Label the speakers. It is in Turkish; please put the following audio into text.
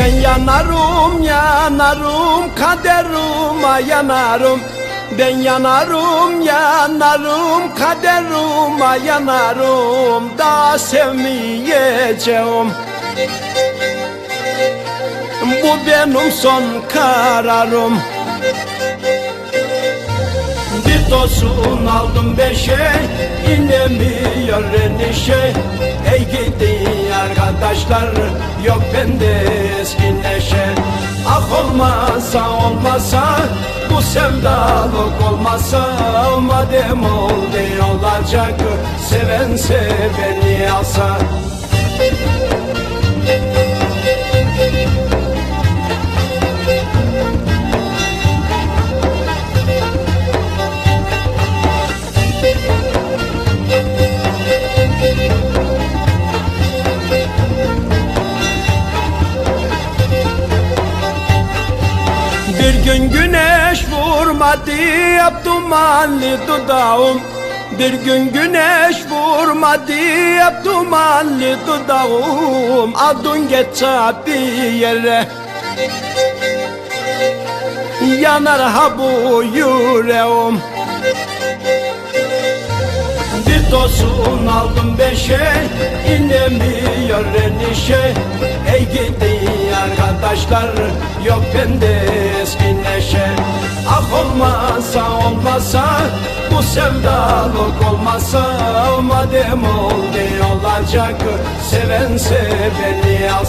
Speaker 1: yanarım yanarım kaderime yanarım ben yanarım yanarım kaderime yanarım da sevmeyeceğim. Bu benim son kararım. Bir tosun aldım beşe inemiyor enişe Ey gidi arkadaşlar. Yok bende eski neşe Ah olmasa olmasa bu sevdalık olmasa. Madem oldu olacak. Seven seveni alsa Bir gün güneş vurmadı yap dumanlı dudağım. Bir gün güneş vurmadı yap dumanlı dudağım Aldın geç bir yere. Yanar ha bu yüreğim. Bir tosun aldım beşe inemiyor enişe Ey gidi arkadaşlar yok bende eski neşe. Ah olmasa olmasa bu sevdalık olmasa Madem oldu olacak seven seveni alsa